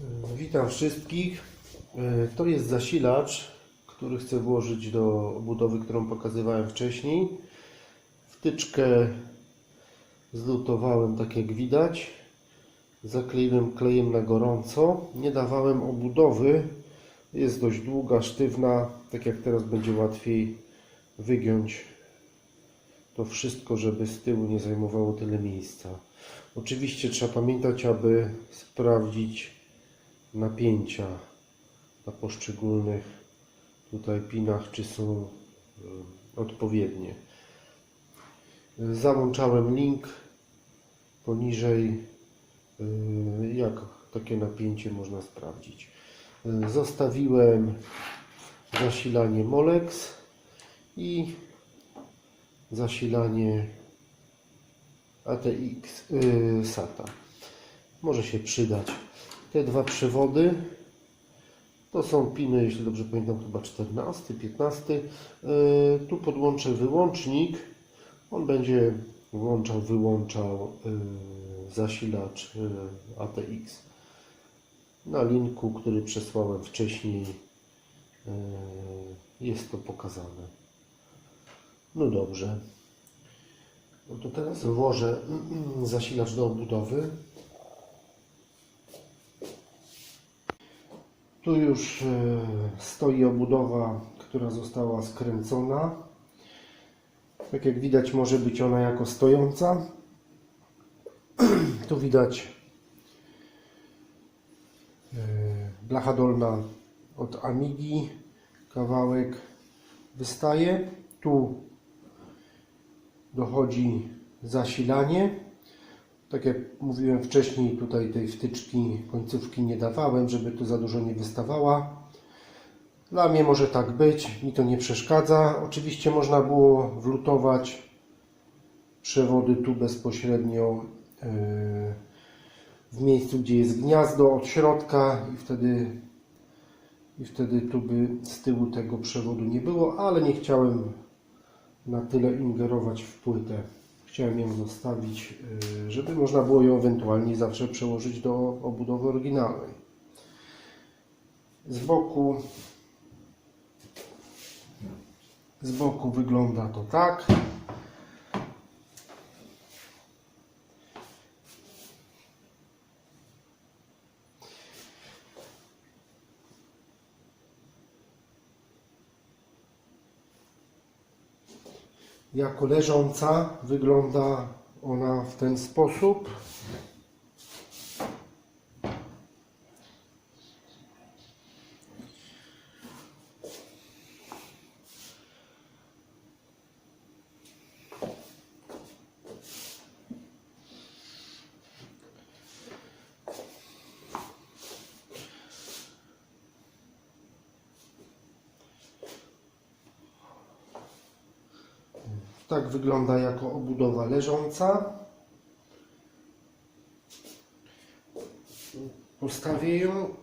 E, Witam wszystkich. E, To jest zasilacz, który chcę włożyć do budowy, którą pokazywałem wcześniej. Wtyczkę zlutowałem tak jak widać. Zakleiłem klejem na gorąco. Nie dawałem obudowy. Jest dość długa, sztywna. Tak jak teraz będzie łatwiej wygiąć to wszystko, żeby z tyłu nie zajmowało tyle miejsca. Oczywiście trzeba pamiętać, aby sprawdzić napięcia na poszczególnych tutaj pinach, czy są y, odpowiednie. Załączałem link poniżej, y, jak takie napięcie można sprawdzić. Y, Zostawiłem zasilanie Molex i zasilanie ATX SATA. Może się przydać. Te dwa przewody to są piny, jeśli dobrze pamiętam, chyba 14, 15. Yy, tu podłączę wyłącznik. On będzie włączał, wyłączał yy, zasilacz yy, ATX na linku, który przesłałem wcześniej. Jest to pokazane. No dobrze. No to teraz włożę mm, zasilacz do obudowy. Tu już e, stoi obudowa, która została skręcona. Tak jak widać, może być ona jako stojąca. Tu widać e, blacha dolna od Amigi. Kawałek wystaje. Tu dochodzi zasilanie. Tak jak mówiłem wcześniej, tutaj tej wtyczki końcówki nie dawałem, żeby tu za dużo nie wystawała. Dla mnie może tak być, mi to nie przeszkadza. Oczywiście można było wlutować przewody tu bezpośrednio yy, w miejscu, gdzie jest gniazdo od środka i wtedy, i wtedy tu by z tyłu tego przewodu nie było, ale nie chciałem na tyle ingerować w płytę. Chciałem ją zostawić, y, żeby można było ją ewentualnie zawsze przełożyć do obudowy oryginalnej. Z boku z boku wygląda to tak. Jako leżąca wygląda ona w ten sposób. Tak wygląda jako obudowa leżąca. Postawię ją.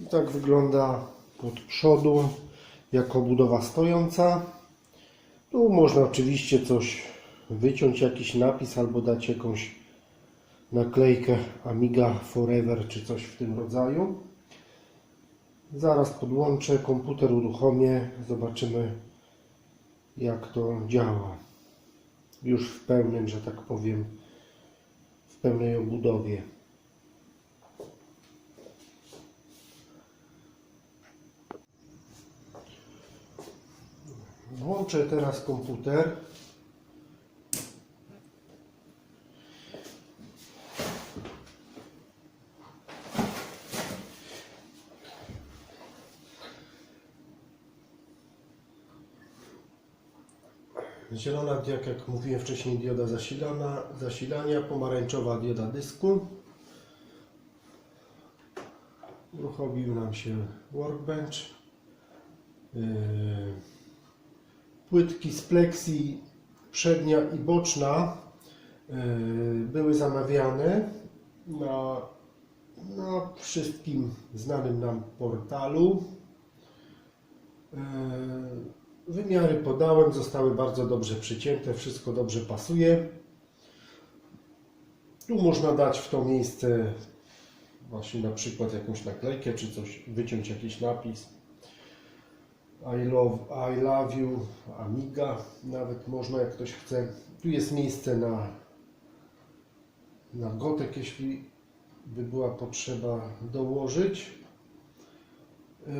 I tak wygląda od przodu jako budowa stojąca. Tu można oczywiście coś wyciąć, jakiś napis albo dać jakąś naklejkę Amiga Forever czy coś w tym rodzaju. Zaraz podłączę, komputer uruchomię, zobaczymy jak to działa. Już w pełnym, że tak powiem, w pełnej obudowie. Włączę teraz komputer. Zielona, jak, jak mówiłem wcześniej, dioda zasilana, zasilania, pomarańczowa dioda dysku. Uruchomił nam się workbench. Yy, Płytki z plexi przednia i boczna yy, były zamawiane na, na wszystkim znanym nam portalu. Wymiary podałem, zostały bardzo dobrze przycięte, wszystko dobrze pasuje. Tu można dać w to miejsce właśnie na przykład jakąś naklejkę czy coś, wyciąć jakiś napis. I love, I love you, Amiga, nawet można jak ktoś chce. Tu jest miejsce na, na gotek, jeśli by była potrzeba dołożyć. Yy,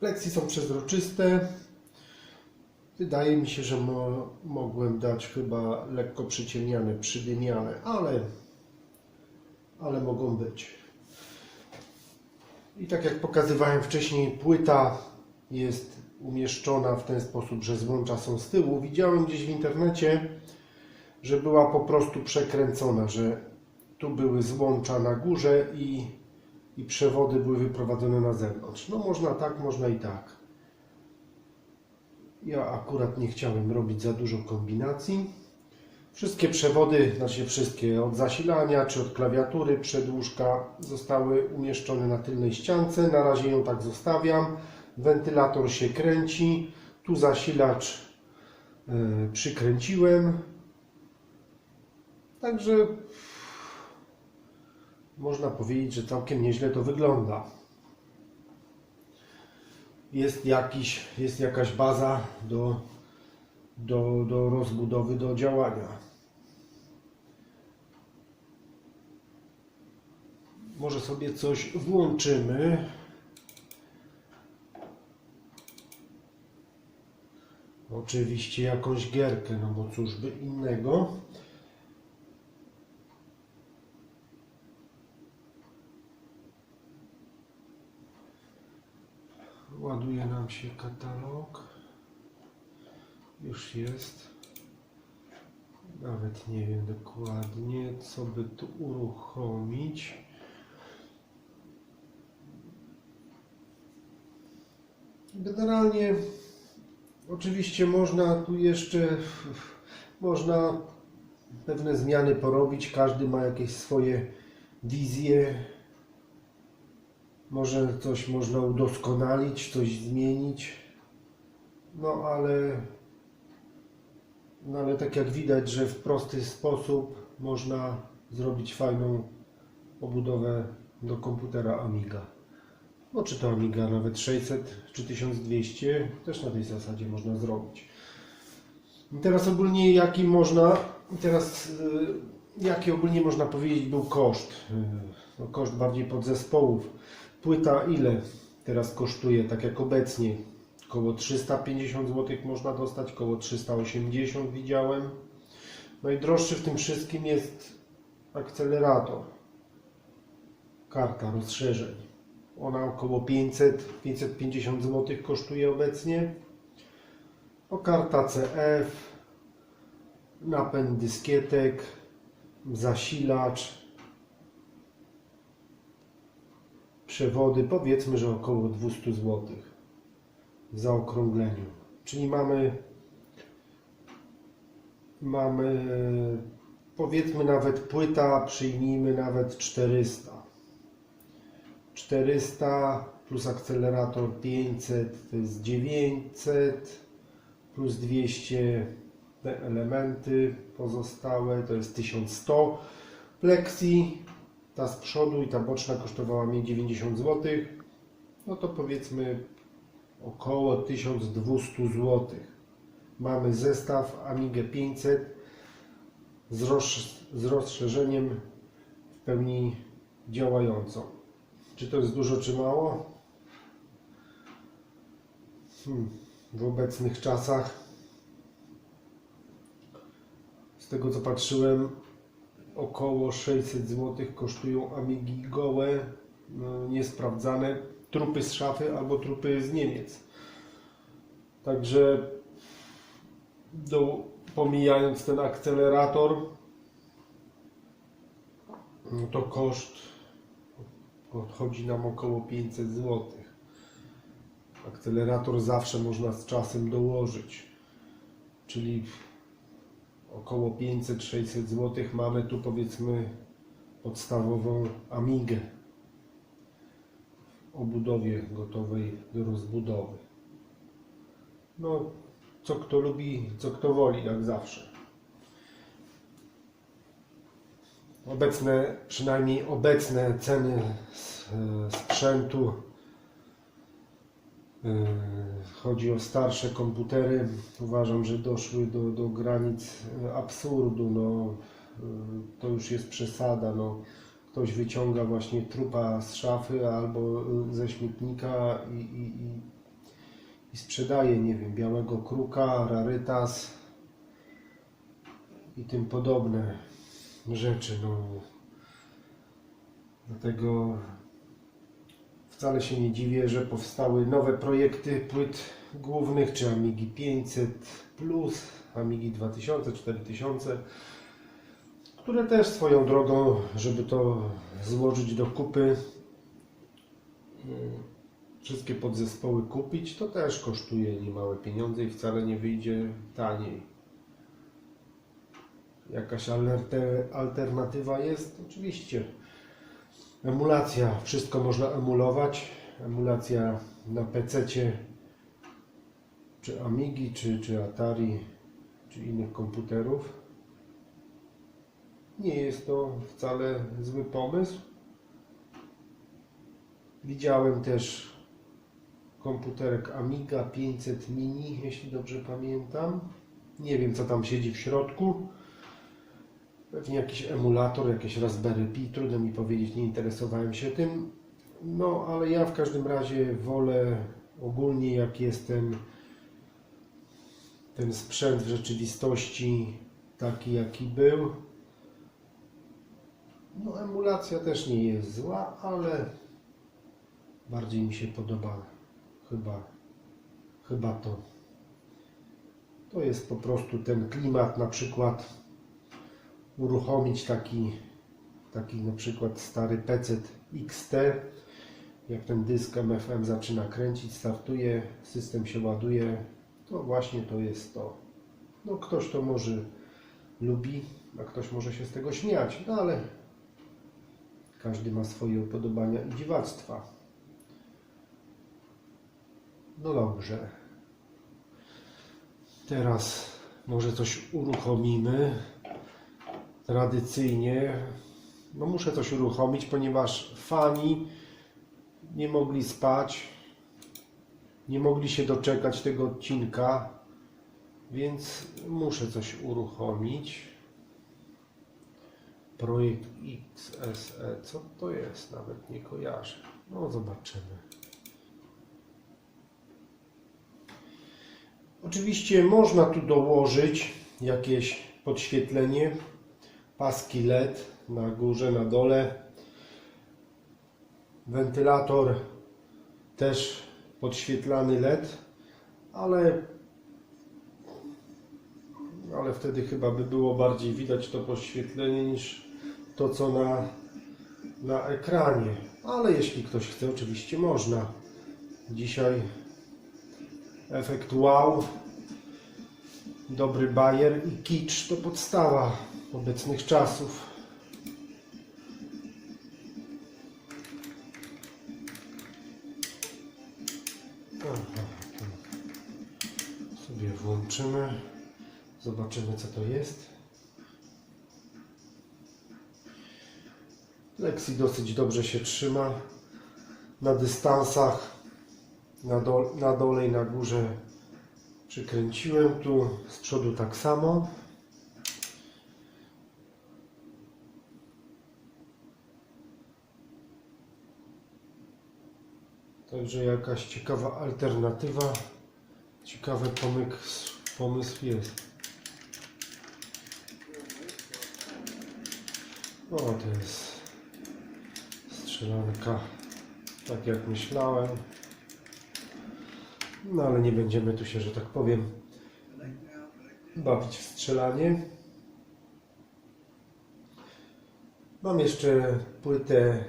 Pleksy są przezroczyste. Wydaje mi się, że mo, mogłem dać chyba lekko przyciemniane, przydymiane, ale, ale mogą być. I tak jak pokazywałem wcześniej, płyta jest umieszczona w ten sposób, że złącza są z tyłu. Widziałem gdzieś w internecie, że była po prostu przekręcona, że tu były złącza na górze i, i przewody były wyprowadzone na zewnątrz. No można tak, można i tak. Ja akurat nie chciałem robić za dużo kombinacji. Wszystkie przewody, znaczy wszystkie, od zasilania czy od klawiatury, przedłużka zostały umieszczone na tylnej ściance. Na razie ją tak zostawiam. Wentylator się kręci. Tu zasilacz yy, przykręciłem. Także można powiedzieć, że całkiem nieźle to wygląda. Jest, jakiś, jest jakaś baza do, do, do rozbudowy, do działania. Może sobie coś włączymy. Oczywiście jakąś gierkę, no bo cóż by innego. Ładuje nam się katalog. Już jest. Nawet nie wiem dokładnie, co by tu uruchomić. Generalnie, oczywiście można tu jeszcze, można pewne zmiany porobić. Każdy ma jakieś swoje wizje, może coś można udoskonalić, coś zmienić. No ale, no ale tak jak widać, że w prosty sposób można zrobić fajną obudowę do komputera Amiga. No czy to Amiga nawet 600 czy 1200 też na tej zasadzie można zrobić. I teraz ogólnie jaki można, teraz y, jaki ogólnie można powiedzieć był koszt? Y, No, koszt bardziej podzespołów. Płyta ile teraz kosztuje, tak jak obecnie? Około 350 zł można dostać, około 380 widziałem. Najdroższy w tym wszystkim jest akcelerator. Karta rozszerzeń. Ona około 500-550 zł kosztuje obecnie. O karta CF, napęd dyskietek, zasilacz, przewody, powiedzmy, że około 200 zł w zaokrągleniu. Czyli mamy mamy powiedzmy nawet płyta, przyjmijmy nawet 400. 400 plus akcelerator 500 to jest 900 plus 200 te elementy pozostałe to jest 1100 plexi ta z przodu i ta boczna kosztowała mnie 90 zł no to powiedzmy około 1200 zł mamy zestaw Amigę 500 z, z rozszerzeniem w pełni działającą czy to jest dużo czy mało? Hmm, w obecnych czasach z tego co patrzyłem około 600 zł kosztują Amigi gołe, no, niesprawdzane, trupy z szafy albo trupy z Niemiec. Także do, pomijając ten akcelerator, no to koszt odchodzi nam około 500 zł. Akcelerator zawsze można z czasem dołożyć, czyli około 500-600 zł mamy tu powiedzmy podstawową Amigę w obudowie gotowej do rozbudowy. No, co kto lubi, co kto woli, jak zawsze. Obecne, przynajmniej obecne ceny e, sprzętu, chodzi o starsze komputery, uważam, że doszły do, do granic e, absurdu. No, e, to już jest przesada. No. Ktoś wyciąga właśnie trupa z szafy albo e, ze śmietnika i, i, i, i sprzedaje, nie wiem, białego kruka, rarytas i tym podobne rzeczy. No. Dlatego wcale się nie dziwię, że powstały nowe projekty płyt głównych, czy Amigi 500 Plus, Amigi 2000, 4000, które też swoją drogą, żeby to złożyć do kupy, mm, wszystkie podzespoły kupić, to też kosztuje niemałe pieniądze i wcale nie wyjdzie taniej. Jakaś alter- alternatywa jest? Oczywiście. Emulacja. Wszystko można emulować. Emulacja na PC, czy Amigi, czy, czy Atari, czy innych komputerów. Nie jest to wcale zły pomysł. Widziałem też komputerek Amiga 500 Mini, jeśli dobrze pamiętam. Nie wiem, co tam siedzi w środku. Pewnie jakiś emulator, jakieś Raspberry Pi, trudno mi powiedzieć, nie interesowałem się tym. No, ale ja w każdym razie wolę ogólnie, jak jest ten, ten sprzęt w rzeczywistości taki, jaki był. No, emulacja też nie jest zła, ale bardziej mi się podoba chyba, chyba to. To jest po prostu ten klimat, na przykład uruchomić taki, taki na przykład stary PC XT, jak ten dysk MFM zaczyna kręcić, startuje, system się ładuje, to właśnie to jest to. No ktoś to może lubi, a ktoś może się z tego śmiać, no ale każdy ma swoje upodobania i dziwactwa. No dobrze. Teraz może coś uruchomimy tradycyjnie no muszę coś uruchomić, ponieważ fani nie mogli spać, nie mogli się doczekać tego odcinka, więc muszę coś uruchomić. Projekt XSE, co to jest? Nawet nie kojarzę. No zobaczymy. Oczywiście można tu dołożyć jakieś podświetlenie paski LED na górze, na dole. Wentylator też podświetlany LED, ale ale wtedy chyba by było bardziej widać to podświetlenie niż to co na, na ekranie. Ale jeśli ktoś chce, oczywiście można. Dzisiaj efekt wow, dobry bajer i kicz to podstawa obecnych czasów. Aha, sobie włączymy. Zobaczymy co to jest. Lexi dosyć dobrze się trzyma na dystansach. Na, na dole i na górze przykręciłem. Tu z przodu tak samo. Także jakaś ciekawa alternatywa, ciekawy pomysł, pomysł jest. O, to jest strzelanka, tak jak myślałem. No ale nie będziemy tu się, że tak powiem, bawić w strzelanie. Mam jeszcze płytę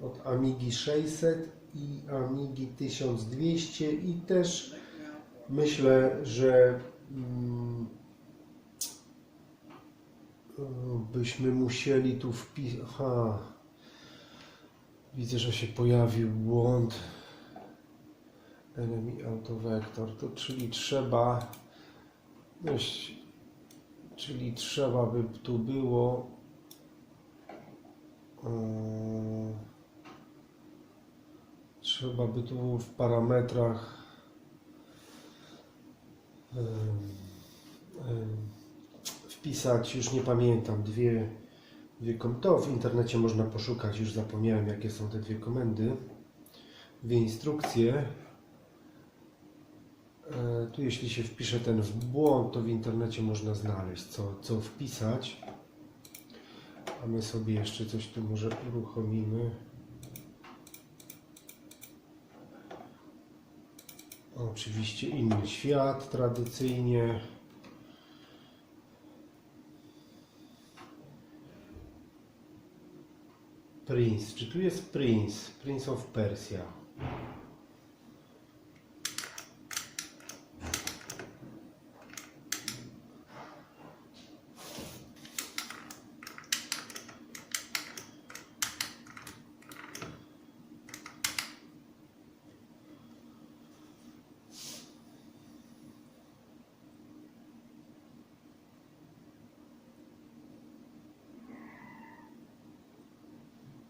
od Amigi 600 i Amigi 1200 i też myślę, że mm, byśmy musieli tu wpisać. Widzę, że się pojawił błąd. enemy autovector, to czyli trzeba czyli trzeba by tu było yy, trzeba by tu w parametrach wpisać, już nie pamiętam, dwie, dwie to w internecie można poszukać, już zapomniałem jakie są te dwie komendy, dwie instrukcje. E, Tu jeśli się wpisze ten w błąd, to w internecie można znaleźć co, co wpisać. A my sobie jeszcze coś tu może uruchomimy. Oczywiście inny świat tradycyjnie. Prince. Czy tu jest Prince? Prince of Persia.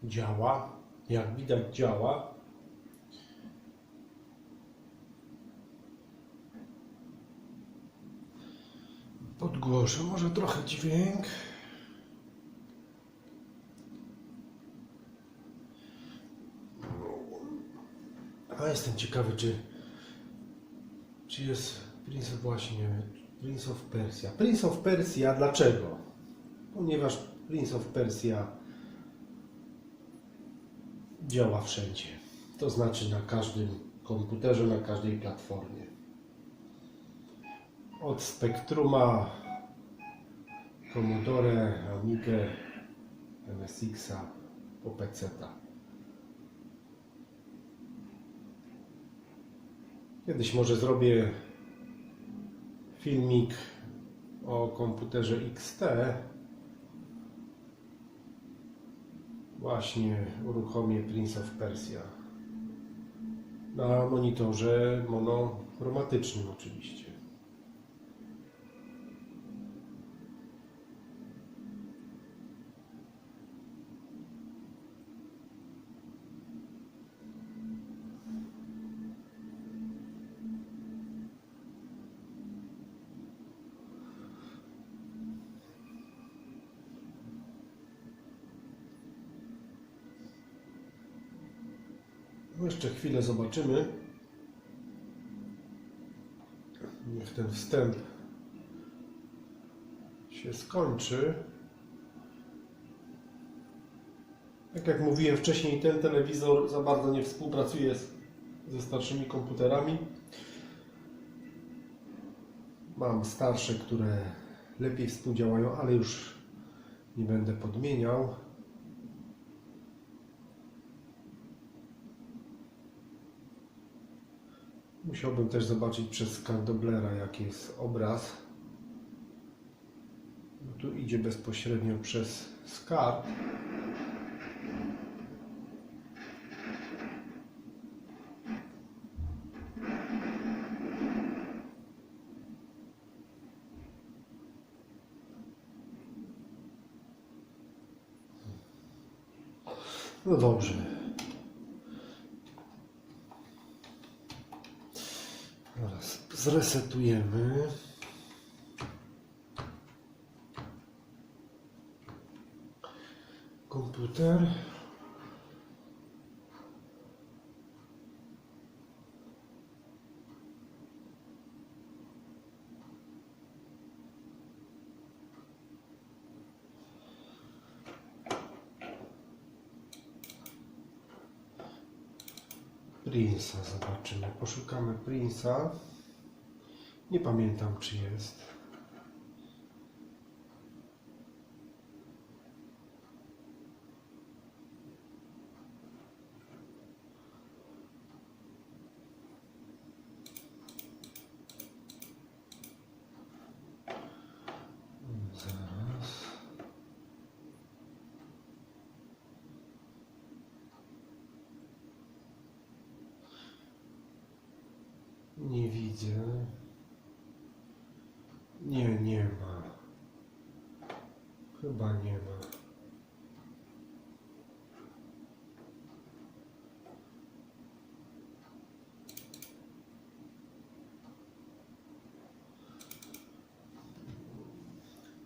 Działa. Jak widać działa. Podgłoszę może trochę dźwięk. A jestem ciekawy, czy, czy jest Prince of właśnie Prince of Persia. Prince of Persia dlaczego? Ponieważ Prince of Persia działa wszędzie. To znaczy na każdym komputerze, na każdej platformie. Od Spectruma, Commodore, Amigę, MSX-a po PC-ta. Kiedyś może zrobię filmik o komputerze XT. Właśnie uruchomię Prince of Persia. Na monitorze monochromatycznym oczywiście. No Jeszcze chwilę zobaczymy. Niech ten wstęp się skończy. Tak jak mówiłem wcześniej, ten telewizor za bardzo nie współpracuje z, ze starszymi komputerami. Mam starsze, które lepiej współdziałają, ale już nie będę podmieniał. Musiałbym też zobaczyć przez skan Doblera, jaki jest obraz. No tu idzie bezpośrednio przez SCART. No dobrze. Teraz zresetujemy. Komputer. Prince'a zobaczymy. Poszukamy Prince'a. Nie pamiętam czy jest. Zaraz. widzę. Nie, nie ma. Chyba nie ma.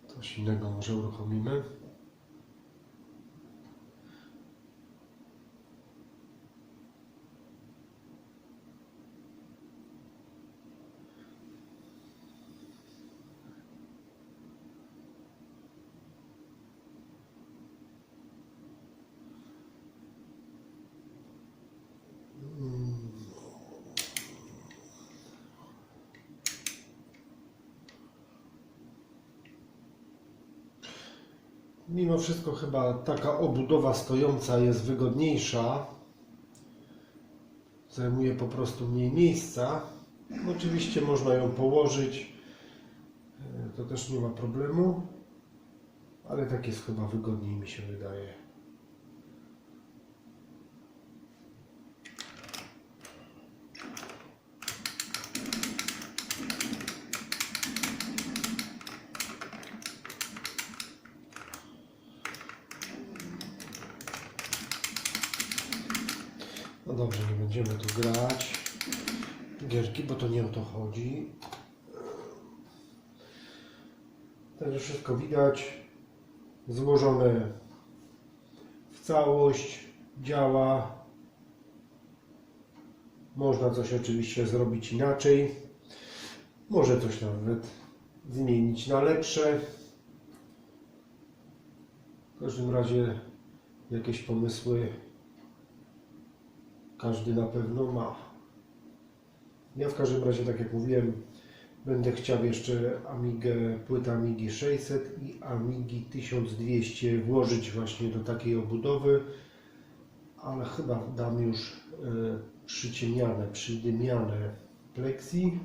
Coś innego może uruchomimy. Mimo wszystko chyba taka obudowa stojąca jest wygodniejsza. Zajmuje po prostu mniej miejsca. Oczywiście można ją położyć. E, To też nie ma problemu. Ale tak jest chyba wygodniej mi się wydaje. No dobrze, nie będziemy tu grać gierki, bo to nie o to chodzi. Także wszystko widać. Złożone w całość. Działa. Można coś oczywiście zrobić inaczej. Może coś nawet zmienić na lepsze. W każdym razie jakieś pomysły każdy na pewno ma. Ja w każdym razie, tak jak mówiłem, będę chciał jeszcze Amigę, płytę Amigi 600 i Amigi 1200 włożyć właśnie do takiej obudowy, ale chyba dam już e, przyciemniane, przydymiane plexi.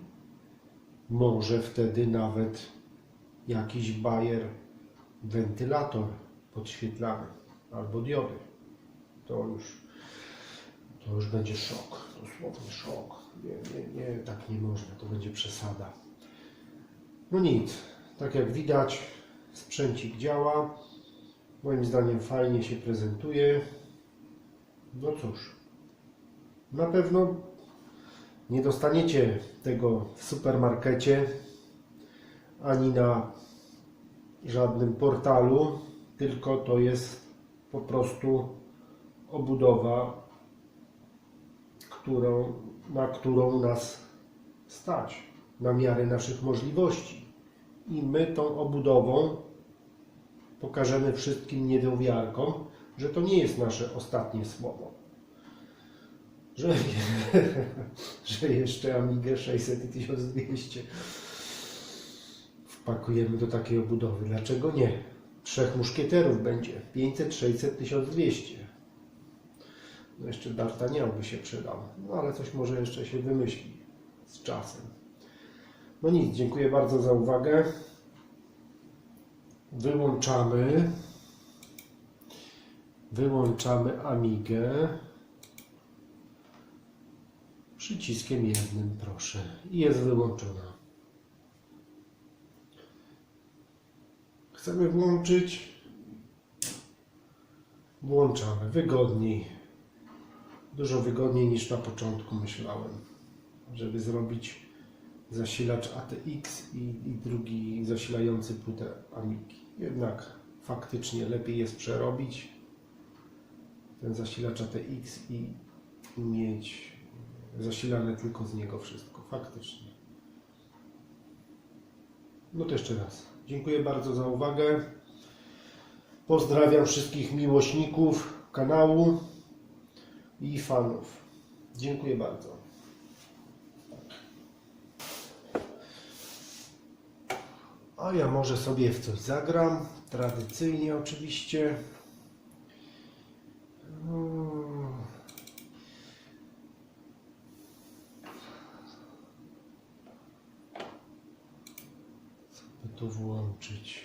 Może wtedy nawet jakiś bajer, wentylator podświetlany albo diody. To już to już będzie szok, dosłownie szok. Nie, nie, nie, tak nie można, to będzie przesada. No nic, tak jak widać, sprzęcik działa. Moim zdaniem fajnie się prezentuje. No cóż, na pewno nie dostaniecie tego w supermarkecie ani na żadnym portalu, tylko to jest po prostu obudowa którą, na którą nas stać, na miarę naszych możliwości. I my tą obudową pokażemy wszystkim niedowiarkom, że to nie jest nasze ostatnie słowo. Że, że jeszcze Amigę 600 i 1200 wpakujemy do takiej obudowy. Dlaczego nie? Trzech muszkieterów będzie. 500, 600, 1200. No jeszcze D'Artagnan by się przydał. No ale coś może jeszcze się wymyśli z czasem. No nic, dziękuję bardzo za uwagę. Wyłączamy. Wyłączamy Amigę. Przyciskiem jednym, proszę. I jest wyłączona. Chcemy włączyć. Włączamy. Wygodniej dużo wygodniej niż na początku myślałem, żeby zrobić zasilacz ATX i, i drugi zasilający płytę Amigi. Jednak faktycznie lepiej jest przerobić ten zasilacz ATX i mieć zasilane tylko z niego wszystko. Faktycznie. No to jeszcze raz. Dziękuję bardzo za uwagę. Pozdrawiam wszystkich miłośników kanału i fanów. Dziękuję bardzo. A ja może sobie w coś zagram, tradycyjnie oczywiście. Mm. Co by tu włączyć?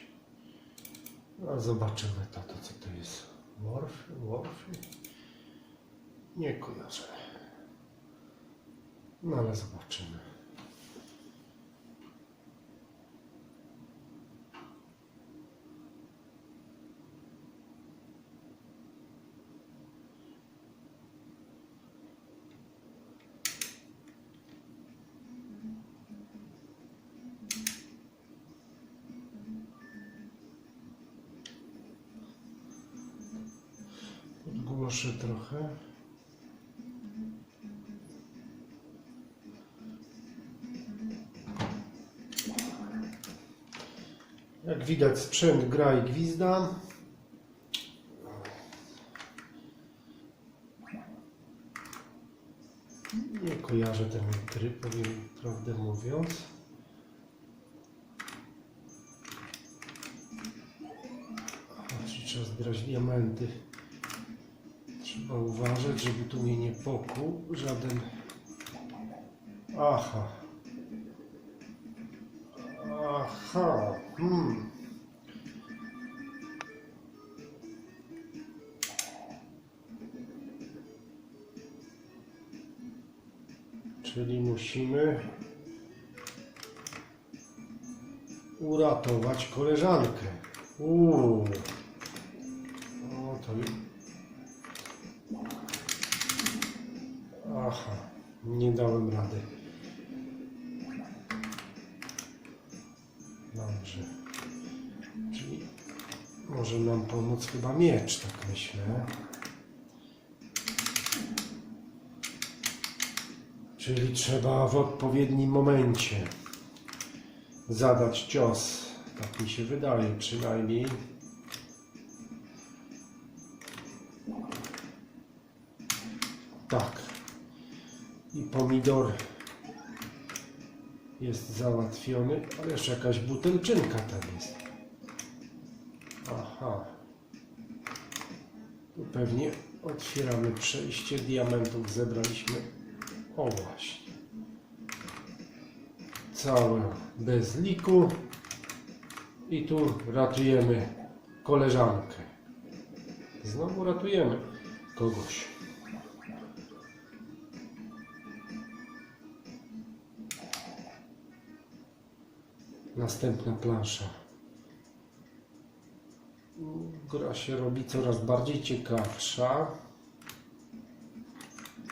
No zobaczymy to, to co to jest. Morfy, morfy. Nie kojarzę. No ale zobaczymy. Podgłoszę trochę. Widać sprzęt gra i gwizda. Nie kojarzę ten tryb, powiem prawdę mówiąc. A, czy trzeba zbierać diamenty. Trzeba uważać, żeby tu mnie nie pokłuł żaden... Aha. Aha. Hmm. Musimy uratować koleżankę. Uuu. O, to... Aha, nie dałem rady. Dobrze. Czyli może nam pomóc chyba miecz, tak myślę. Czyli trzeba w odpowiednim momencie zadać cios. Tak mi się wydaje przynajmniej. Tak. I pomidor jest załatwiony, ale jeszcze jakaś butelczynka tam jest. Aha. Tu pewnie otwieramy przejście diamentów. Zebraliśmy. O właśnie. Całe bez liku. I tu ratujemy koleżankę. Znowu ratujemy kogoś. Następna plansza. Gra się robi coraz bardziej ciekawsza.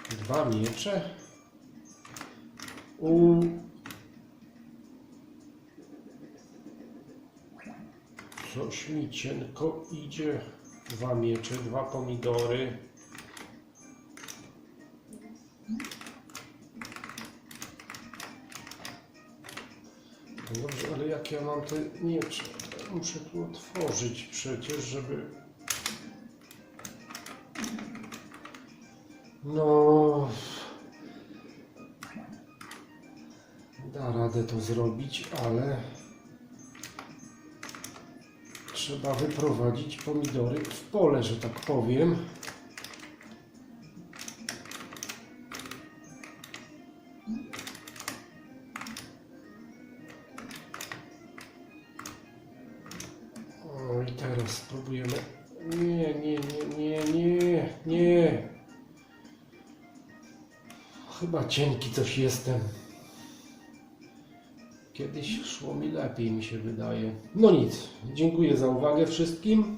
Dwa miecze. U... Coś mi cienko idzie. Dwa miecze, dwa pomidory. No dobrze, ale jak ja mam te miecze? Muszę tu otworzyć przecież, żeby... No... Da radę to zrobić, ale... Trzeba wyprowadzić pomidory w pole, że tak powiem. I teraz spróbujemy. Nie, nie, nie, nie, nie, nie. Chyba cienki coś jestem. Kiedyś szło mi lepiej, mi się wydaje. No nic, dziękuję za uwagę wszystkim.